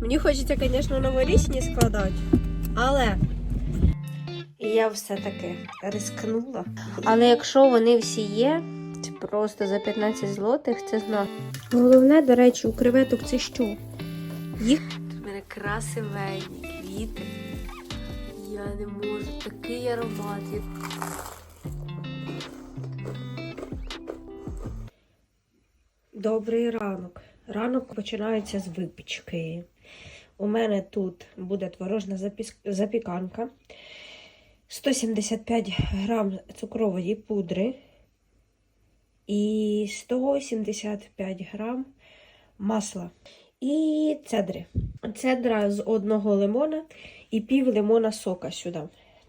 Мені хочеться, звісно, новорічні складати, але я все-таки рискнула. Але якщо вони всі є, це просто за 15 злотих, це знак. Головне, до речі, у креветок це що? Їх у мене красивенні квіти. Я не можу, такий аромат. Добрий ранок. Ранок починається з випічки. У мене тут буде творожна запіканка, 175 грам цукрової пудри і 175 грам масла. І цедри. Цедра з одного лимона і пів лимона сока сюди.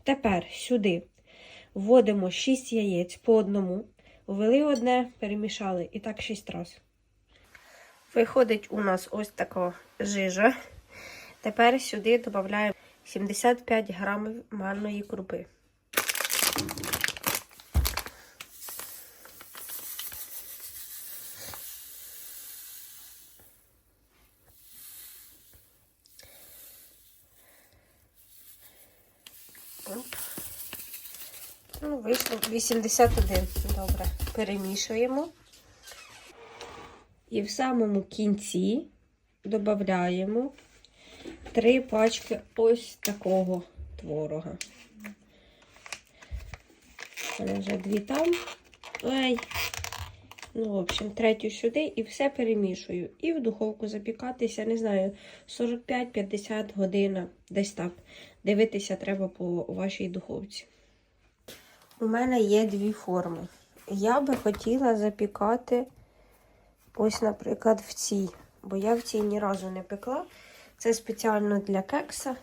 Тепер сюди вводимо 6 яєць по одному. Ввели одне, перемішали і так 6 разів. Виходить у нас ось така жижа. Тепер сюди додаємо 75 грамів манної крупи. Ну, вийшло 81. Добре. Перемішуємо. І в самому кінці додаємо три пачки ось такого творога. У вже дві там. Ой. Ну, в общем, третю сюди і все перемішую. І в духовку запікатися, не знаю, 45-50 годин, десь так. Дивитися треба по вашій духовці. У мене є дві форми. Я би хотіла запікати ось, наприклад, в цій. Бо я в цій ні разу не пекла. Це спеціально для кекса.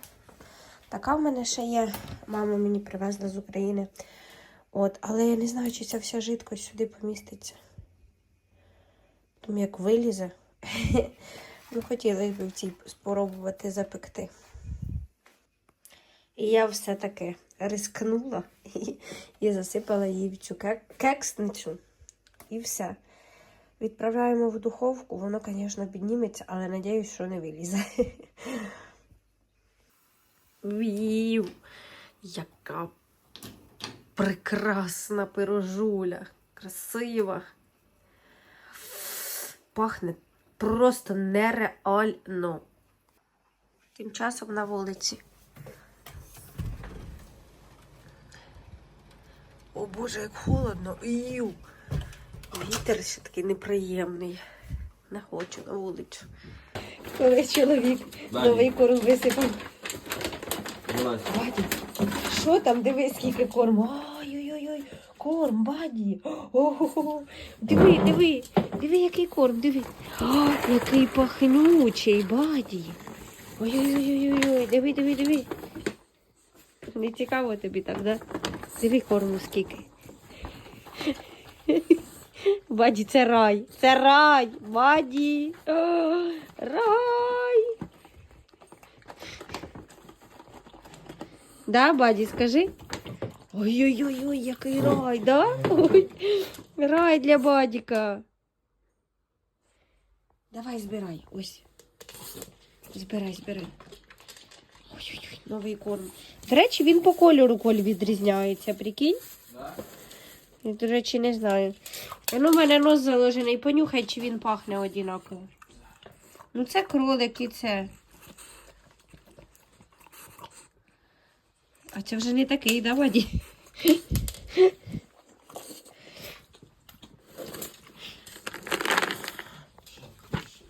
Така в мене ще є. Мама мені привезла з України. От, але я не знаю, чи ця вся жидкость сюди поміститься. Тому як вилізе. ну, хотіла б в цій спробувати запекти. І я все-таки рискнула і, і засипала її в цю кек- кексницю. І все. Відправляємо в духовку, воно, звісно, підніметься, але надіюсь, що не вилізе. Вів! Яка прекрасна пирожуля. Красива. Пахне просто нереально. Тим часом на вулиці. О Боже, як холодно. Ію. Вітер ще такий неприємний. Не хочу на вулицю. Коли чоловік Далі. новий корм висипав. Баді, що там? Дивись, скільки корму. Ой-ой-ой, корм, баді. Ого, диви, диви, диви, який корм, диви. О, який пахнючий, баді. Ой-ой-ой, диви, диви, диви. Не цікаво тобі так, да? Диви корму скільки. Баді, це рай, це рай, баді. О, рай. Да, баді, скажи. Ой-ой-ой, який рай, да? Ой, рай для бадіка. Давай збирай, ось. Збирай, збирай. Ой-ой-ой, новий корм. До речі, він по кольору коль відрізняється, прикинь? Да? Я, до речі, не знаю. Ну, в мене нос заложений, понюхай, чи він пахне однаково. Ну, це кролик і це. А це вже не такий, да, Ваді?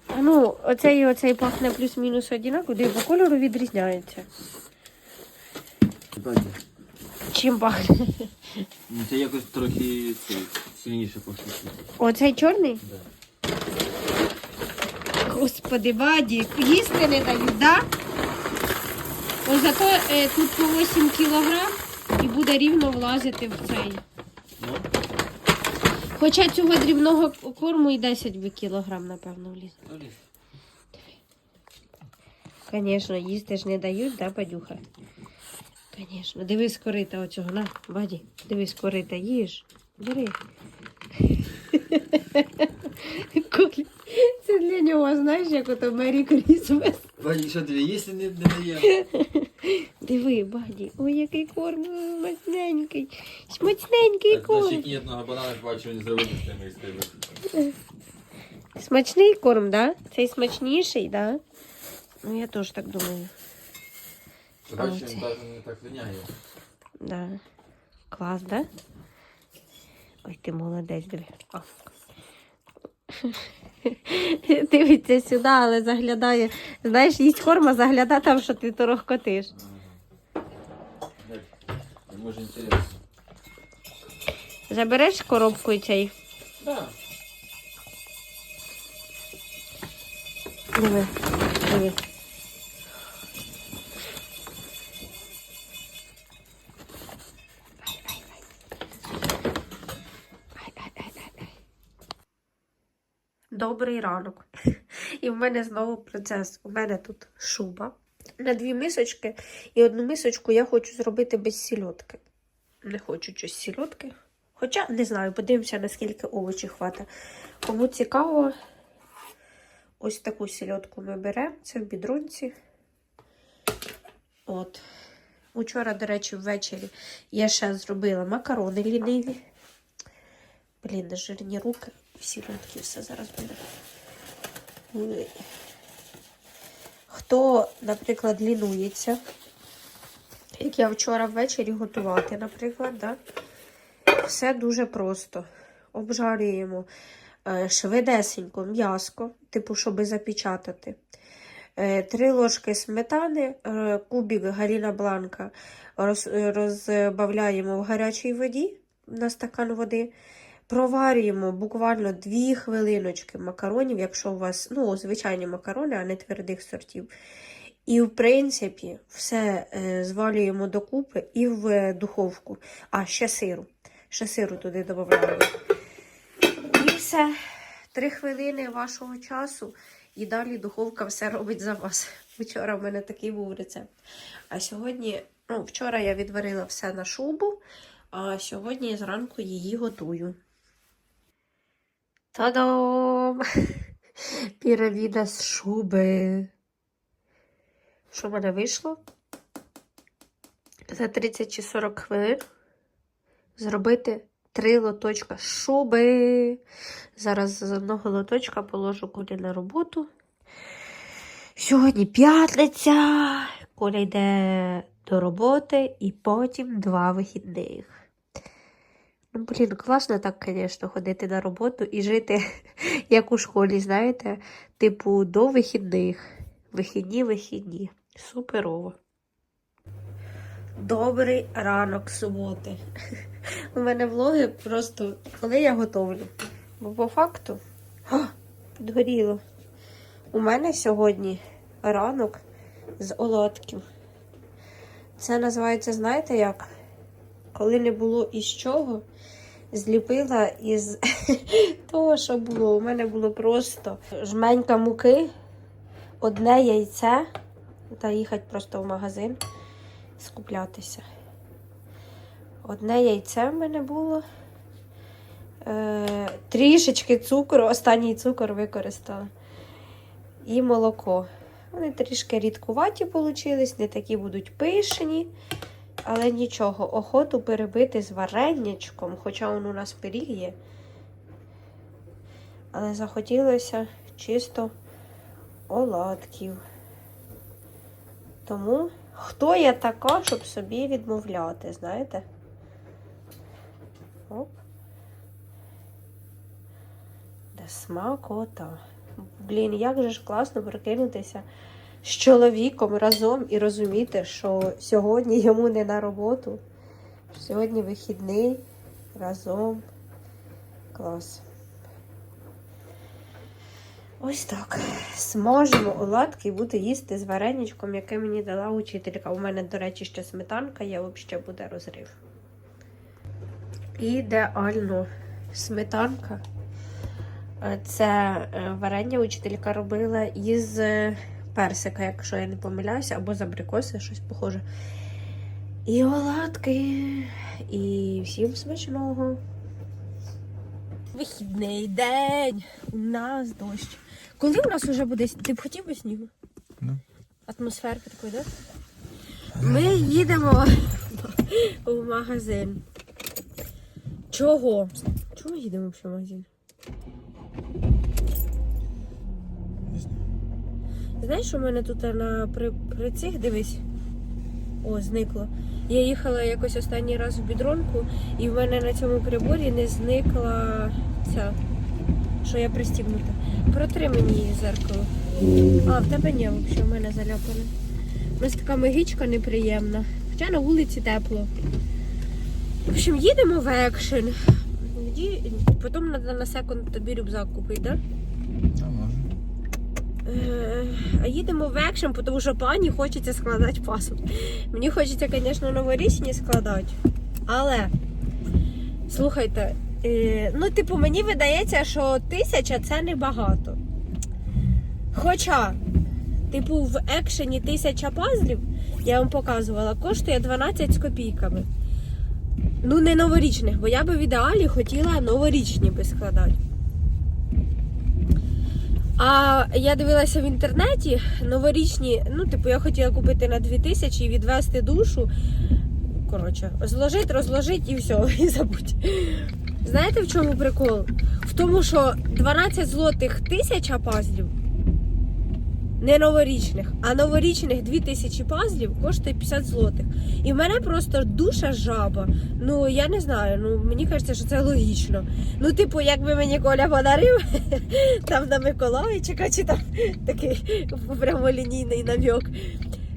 А ну, оцей і оцей пахне плюс-мінус однаково, де по кольору відрізняється. Баді. Чим пахне? Ну, Це якось трохи цей, сильніше пахне. Оцей чорний? Да. Господи, Ваді, їсти не дають, да? Ось зато е, тут по 8 кілограм і буде рівно влазити в цей. Ну, Хоча цього дрібного корму і 10 би кілограм, напевно, вліз. ну. Звісно, їсти ж не дають, да, падюха? Звісно. Дивись корита оцього, на, Ваді, дивись корита, їж. Бери. Коля, Це для нього, знаєш, як ото Мері Крісмес. Баді, що тобі їсти не, не дає? Диви, Баді, ой, який корм смачненький. Смачненький Так, значить, корм. ні одного банана бачу, не зробити з тими історіями. Смачний корм, да? Цей смачніший, да? Ну, я теж так думаю. Бачиш, Оце. він навіть не так линяє. Да. Клас, да? Ой, ти молодець, диви. О. Дивиться сюди, але заглядає. Знаєш, їсть корма, заглядає там, що ти торохкотиш. Так, Йому ж інтересно. Забереш коробку і цей. Да. Диви, диви. Добрий ранок. І в мене знову процес. У мене тут шуба на дві мисочки, і одну мисочку я хочу зробити без сільотки. Не хочу щось сільотки. Хоча не знаю, подивимося, наскільки овочі хватить. Кому цікаво, ось таку сільотку ми беремо. Це в бідронці. От. Учора, до речі, ввечері я ще зробила макарони ліниві. Блін, жирні руки. Всі рудки, все зараз буде. Хто, наприклад, лінується, як я вчора ввечері готувати, наприклад, да? все дуже просто. Обжарюємо е, швидесенько м'яско, типу, щоб запечатати. Е, Три ложки сметани, е, кубик Галіна Бланка розбавляємо в гарячій воді на стакан води. Проварюємо буквально 2 хвилиночки макаронів, якщо у вас ну, звичайні макарони, а не твердих сортів. І, в принципі, все е, звалюємо докупи і в духовку. А, ще сиру. Ще сиру туди додаємо. І все. Три хвилини вашого часу, і далі духовка все робить за вас. Вчора в мене такий був рецепт. А сьогодні, ну, вчора я відварила все на шубу, а сьогодні зранку її готую. Та-дам! Піраміда з шуби. Що в мене вийшло? За 30 чи 40 хвилин зробити три лоточка шуби. Зараз з одного лоточка положу Колі на роботу. Сьогодні п'ятниця. Коля йде до роботи і потім два вихідних. Ну, блін, класно так, звісно, ходити на роботу і жити, як у школі, знаєте, типу, до вихідних. Вихідні, вихідні. Суперово. Добрий ранок суботи. У мене влоги просто коли я готовлю. Бо по факту О, підгоріло. У мене сьогодні ранок з оладків. Це називається, знаєте як? Коли не було із чого, зліпила із того, що було. У мене було просто жменька муки, одне яйце, та їхати просто в магазин скуплятися. Одне яйце в мене було. Е, трішечки цукру, останній цукор використала. І молоко. Вони трішки рідкуваті вийшли, не такі будуть пишні. Але нічого, охоту перебити з вареннячком, хоча він у нас пиріг є. Але захотілося чисто оладків. Тому хто я така, щоб собі відмовляти, знаєте? Оп. Де смакота. Блін, як же ж класно прикинутися з чоловіком разом і розуміти, що сьогодні йому не на роботу. Сьогодні вихідний разом. Клас. Ось так. Смажимо оладки і буду їсти з вареничком, яке мені дала учителька. У мене, до речі, ще сметанка є, взагалі буде розрив. Ідеально. Сметанка. Це е, варення учителька робила із е, персика, якщо я не помиляюся, або з абрикоси, щось похоже. І оладки. І всім смачного. Вихідний день. У нас дощ. Коли у нас вже буде? Ти б хотів би снігу? Ну. атмосферки такої, да? Ми їдемо в магазин. Чого? Чого ми їдемо в магазин? Знаєш, у мене тут на при, при цих дивись. О, зникло. Я їхала якось останній раз в бідронку, і в мене на цьому приборі не зникла ця, що я пристібнута. Протри мені її зеркало. А, в тебе ні, взагалі, в мене заляпане. У нас така мигічка неприємна. Хоча на вулиці тепло. В общем, їдемо в екшен. Потім треба на секунд тобі рюкзак купити, так? Да? Е, їдемо в екшен, тому що пані хочеться складати паспорт. Мені хочеться, звісно, новорічні складати. Але слухайте, е, ну, типу, мені видається, що тисяча це небагато. Хоча, типу, в екшені тисяча пазлів, я вам показувала, коштує 12 з копійками. Ну, не новорічних, бо я би в ідеалі хотіла новорічні би складати. А я дивилася в інтернеті новорічні, ну, типу, я хотіла купити на 2000 і відвести душу. Коротше, зложить, розложить і все, і забудь. Знаєте, в чому прикол? В тому, що 12 злотих тисяча пазлів не новорічних, а новорічних 2000 пазлів коштує 50 злотих. І в мене просто душа жаба. Ну я не знаю, ну мені кажеться, що це логічно. Ну, типу, якби мені Коля подарив там на Миколаївчика, чи там такий прямолінійний намік.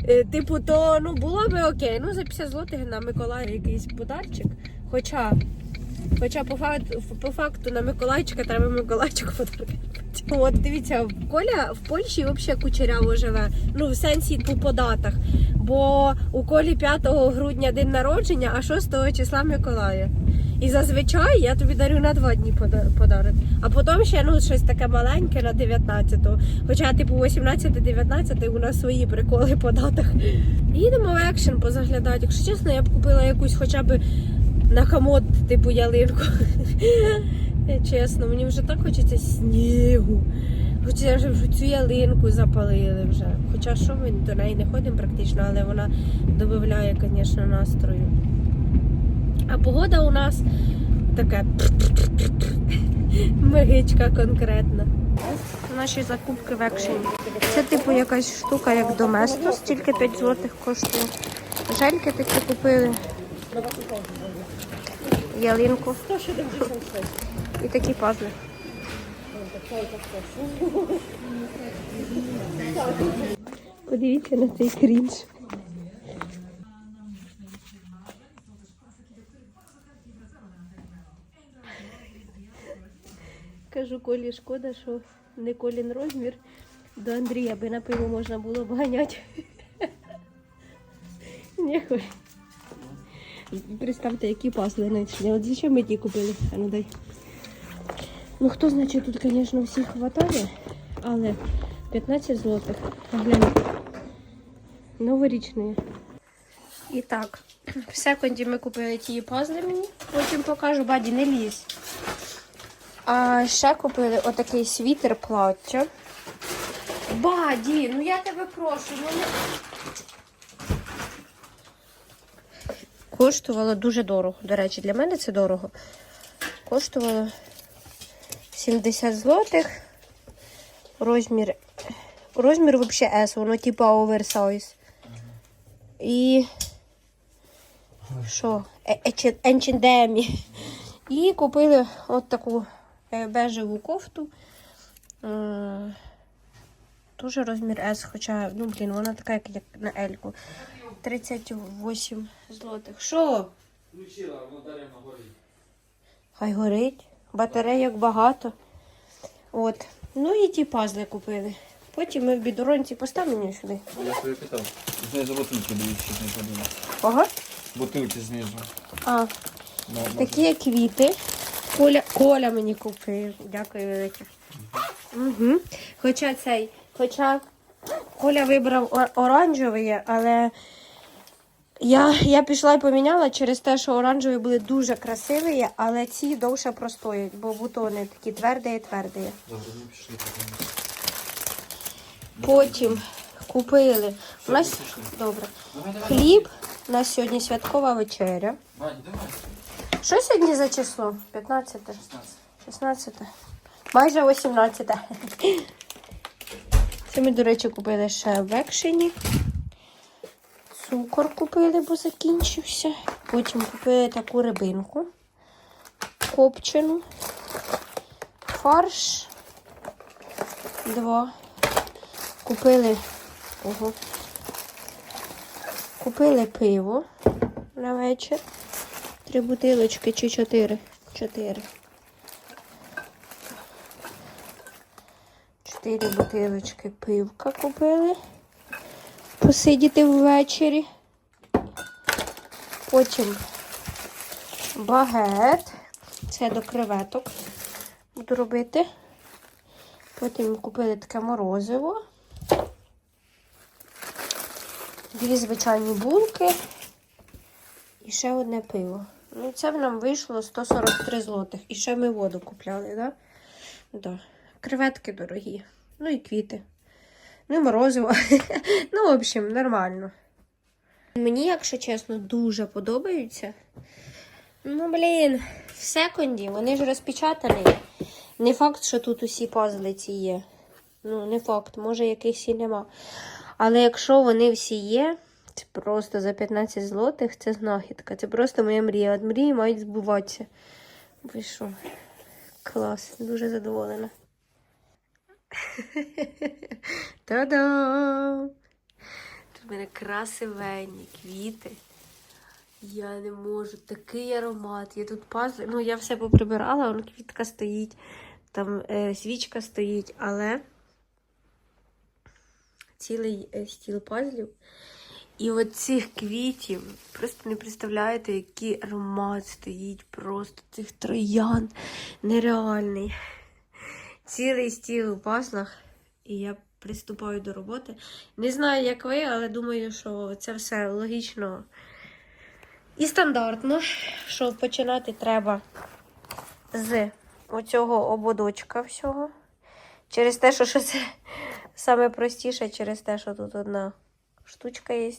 Е, Типу, то ну було би окей. Ну за 50 злотих на Миколая якийсь подарчик. Хоча, хоча по факту, по факту на Миколайчика треба Миколайчику подарувати. От дивіться, Коля в Польщі взагалі кучеряво живе. Ну в сенсі по податах. Бо у Колі 5 грудня день народження, а 6 числа Миколая. І зазвичай я тобі дарю на два дні подарок. А потім ще ну, щось таке маленьке на 19-го. Хоча, типу, 18-19 у нас свої приколи по датах. Їдемо в екшен позаглядати. Якщо чесно, я б купила якусь хоча б на хамот, типу ялинку. Чесно, мені вже так хочеться снігу. Хочеться, щоб цю ялинку запалили вже. Хоча що ми до неї не ходимо практично, але вона додає, звісно, настрою. А погода у нас така мигичка конкретна. Наші закупки в екшені. Це типу якась штука, як Доместос, тільки 5 злотих коштує. Жельки такі купили. Ялинку. І такі пазли. Подивіться на цей крінж. Кажу, Колі, шкода, що не Колін розмір. До Андрія би на пиво можна було б ганяти. Коль. Представте, які пасли знайшли. От зачем ми ті купили? А ну дай. Ну хто значить тут, звісно, всіх хватає, але 15 злотих. Гляньте. Новорічні. І так, в секунді ми купили ті пазли мені. Потім покажу, баді, не лізь. А ще купили отакий світер плаття. Баді, ну я тебе прошу, ну не... Коштувало дуже дорого. До речі, для мене це дорого. Коштувало 70 злотих. Розмір. Розмір взагалі S, воно типа оверсайз. І. Що? H&M. І купили от таку е, бежеву кофту. Дуже розмір S, хоча, ну, блін, вона така, як, як на Ельку. 38 злотих. Що? Включила, воно даремно горить. Хай горить. Батарейок багато. От. Ну і ті пазли купили. Потім ми в бідоронці поставимо сюди. Я себе питав. Знизу бутилки щоб не подумав. Ого. Бутилки знизу. А, Ну, такі квіти. Коля, Коля мені купив. Дякую велике. Угу. Хоча цей, хоча Коля вибрав о- оранжевий, але я, я пішла і поміняла через те, що оранжеві були дуже красиві, але ці довше простоять, бо бутони такі тверді і тверді. Потім. Купили. У нас добре. Хліб. У нас сьогодні святкова вечеря. Що сьогодні за число? 15? 16. 16. Майже 18. Це ми, до речі, купили ще в екшені. Цукор купили, бо закінчився. Потім купили таку рибинку копчену. Фарш. Два. Купили. Ого. Купили пиво на вечір. Три бутилочки чи чотири? Чотири. Чотири бутилочки пивка купили. Посидіти ввечері. Потім багет. Це до креветок буду робити. Потім купили таке морозиво. Дві звичайні булки. І ще одне пиво. Ну, це нам вийшло 143 злотих. І ще ми воду купляли, так? Да? Да. Креветки дорогі. Ну і квіти. Ну морозиво. ну, в общем, нормально. Мені, якщо чесно, дуже подобаються. Ну, блін, в секунді вони ж розпечатані. Не факт, що тут усі пазли ці є. Ну, не факт, може якихось і нема. Але якщо вони всі є, це просто за 15 злотих це знахідка. Це просто моя мрія. От мрії мають збуватися. Ви що? Клас, дуже задоволена. Та-дам! Тут в мене красивенні квіти. Я не можу, такий аромат. Я тут пазли. Ну, я все поприбирала, воно квітка стоїть, там е, свічка стоїть, але цілий е, стіл пазлів. І от цих квітів, просто не представляєте, який аромат стоїть просто цих троян нереальний. Цілий стіл у пазлах, і я приступаю до роботи. Не знаю, як ви, але думаю, що це все логічно і стандартно, що починати треба з оцього ободочка всього. Через те, що, що це саме простіше, через те, що тут одна штучка є.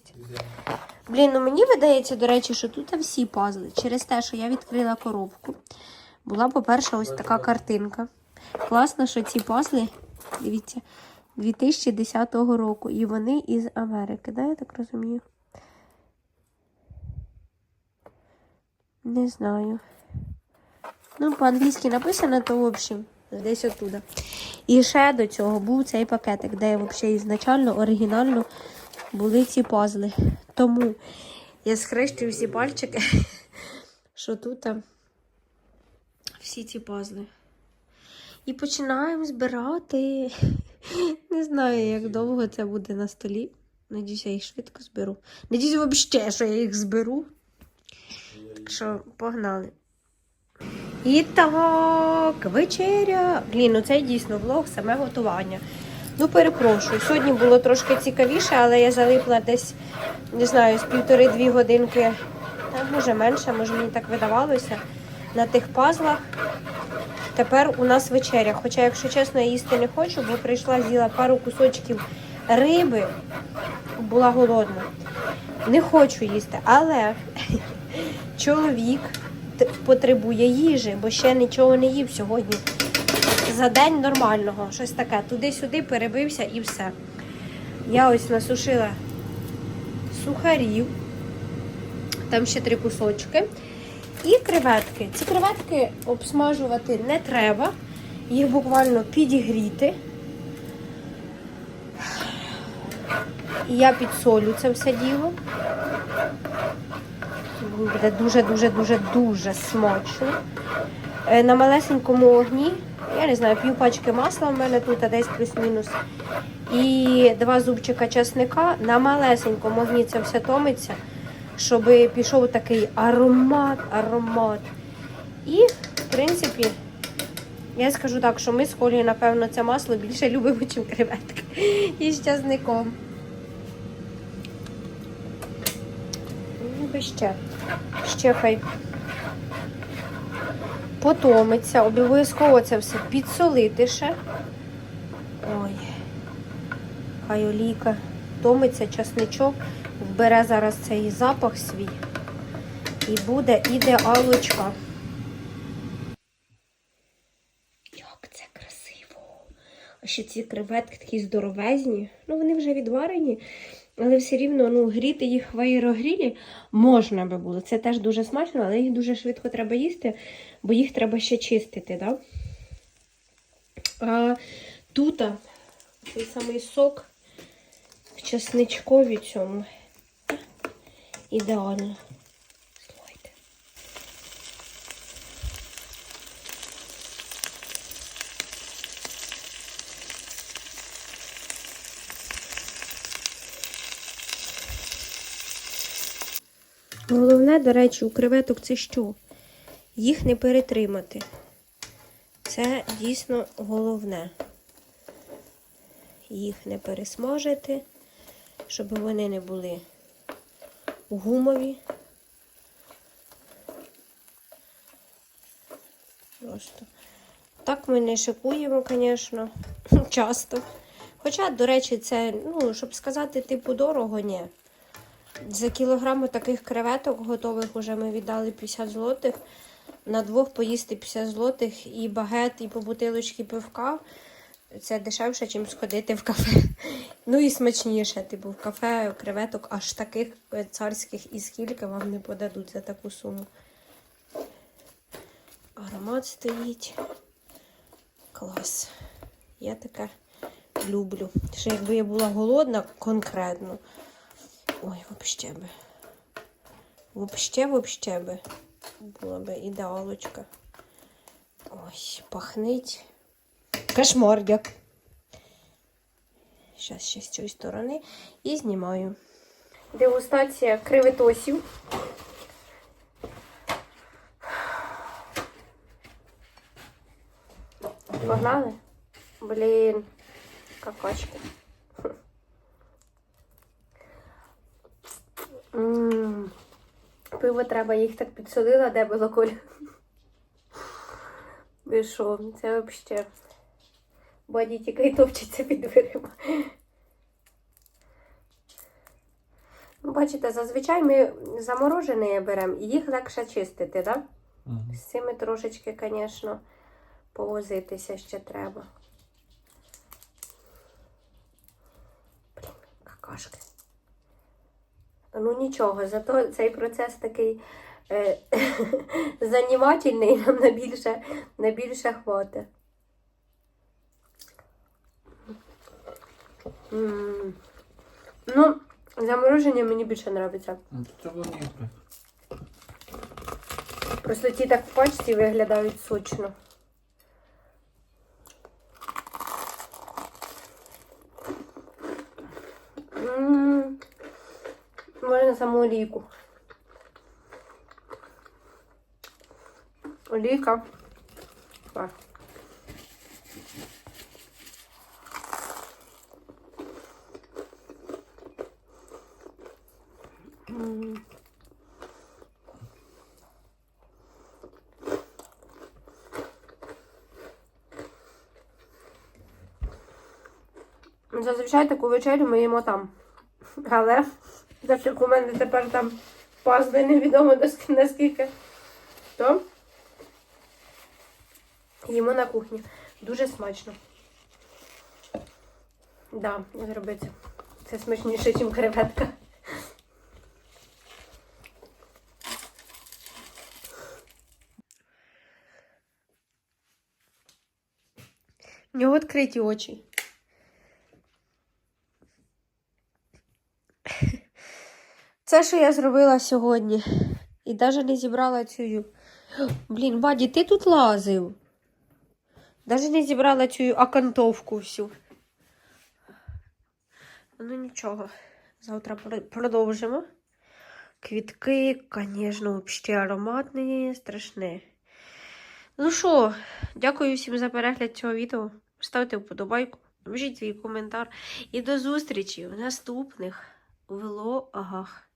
Блін, ну мені видається, до речі, що тут всі пазли. Через те, що я відкрила коробку. Була, по-перше, ось така картинка. Класно, що ці пазли, дивіться, 2010 року. І вони із Америки, да, я так розумію? Не знаю. Ну, по-англійськи написано, то в общем, десь оттуда. І ще до цього був цей пакетик, де взагалі ізначально оригінально були ці пазли. Тому я схрещую всі пальчики, що тут всі ці пазли. І починаємо збирати. Не знаю, як довго це буде на столі. Надіюсь, я їх швидко зберу. Надіюсь, взагалі, що я їх зберу. Так що погнали. І так, вечеря. Блін, ну це дійсно влог, саме готування. Ну, перепрошую. Сьогодні було трошки цікавіше, але я залипла десь, не знаю, з півтори-дві годинки, може менше, може мені так видавалося, на тих пазлах. Тепер у нас вечеря. Хоча, якщо чесно, я їсти не хочу, бо прийшла, з'їла пару кусочків риби, була голодна. Не хочу їсти, але чоловік потребує їжі, бо ще нічого не їв сьогодні. За день нормального, щось таке. Туди-сюди перебився і все. Я ось насушила сухарів, там ще три кусочки. І креветки. Ці креветки обсмажувати не треба, їх буквально підігріти. І я підсолю це все діло. Буде дуже-дуже-дуже дуже смачно. Е, На малесенькому огні, я не знаю, пів пачки масла в мене тут, а десь плюс-мінус. І два зубчика чесника. На малесенькому огні це все томиться, щоб пішов такий аромат, аромат. І, в принципі, я скажу так, що ми з Колею, напевно, це масло більше любимо, ніж креветки. І з часником. Би ще. Ще хай потомиться. Обов'язково це все підсолити ще. Ой. Хай олійка томиться часничок, вбере зараз цей запах свій. І буде ідеалочка. Як це красиво! А ще ці креветки такі здоровезні. Ну, вони вже відварені, але все рівно ну, гріти їх в аерогрілі можна би було. Це теж дуже смачно, але їх дуже швидко треба їсти, бо їх треба ще чистити. Да? А тут цей самий сок в часничкові цьому. Ідеально. Слухайте. Головне, до речі, у креветок це що? Їх не перетримати. Це дійсно головне. Їх не пересмажити, щоб вони не були гумові. Просто. Так ми не шикуємо, звісно, часто. Хоча, до речі, це, ну, щоб сказати, типу, дорого, ні. За кілограму таких креветок готових уже ми віддали 50 злотих. На двох поїсти 50 злотих і багет, і по бутилочці пивка. Це дешевше, ніж сходити в кафе. Ну і смачніше. Типу, в кафе креветок аж таких царських і скільки вам не подадуть за таку суму. Аромат стоїть. Клас. Я таке люблю. Ще якби я була голодна конкретно. Ой, вообще би. Вообще, вообще би. Була би ідеалочка. Ой, пахнить. Кошмар, як. Зараз ще з цієї сторони і знімаю. Дегустація креветосів. Погнали? Блін, какачки. Пиво треба, їх так підсолила, де було коля. Ви що, це взагалі. Баді тільки й топчеться під дверима. Ну, бачите, зазвичай ми заморожені беремо і їх легше чистити, так? Да? З цими трошечки, звісно, повозитися ще треба. Блін, какашки. Ну нічого, зато цей процес такий е, занімательний, нам на більше, на більше хватить. М. Ну, замороження мені більше подобається. Це вони. Просто ті так в пачці виглядають сочно. М, Можна саму олійку. Олійка. Так. М. Зазвичай таку вечерю ми їмо там. Але так як у мене тепер там пазли невідомо наскільки, то їмо на кухні. Дуже смачно. Да, зробиться. Це смачніше, ніж креветка. У нього відкриті очі. Це, що я зробила сьогодні. І навіть не зібрала цю. Блін, Ваді, ти тут лазив. Навіть не зібрала цю окантовку всю. Ну нічого. Завтра продовжимо. Квітки, звісно, взагалі ароматні, страшне. Ну що, дякую всім за перегляд цього відео. Ставте вподобайку, пишіть свій коментар. І до зустрічі в наступних влогах.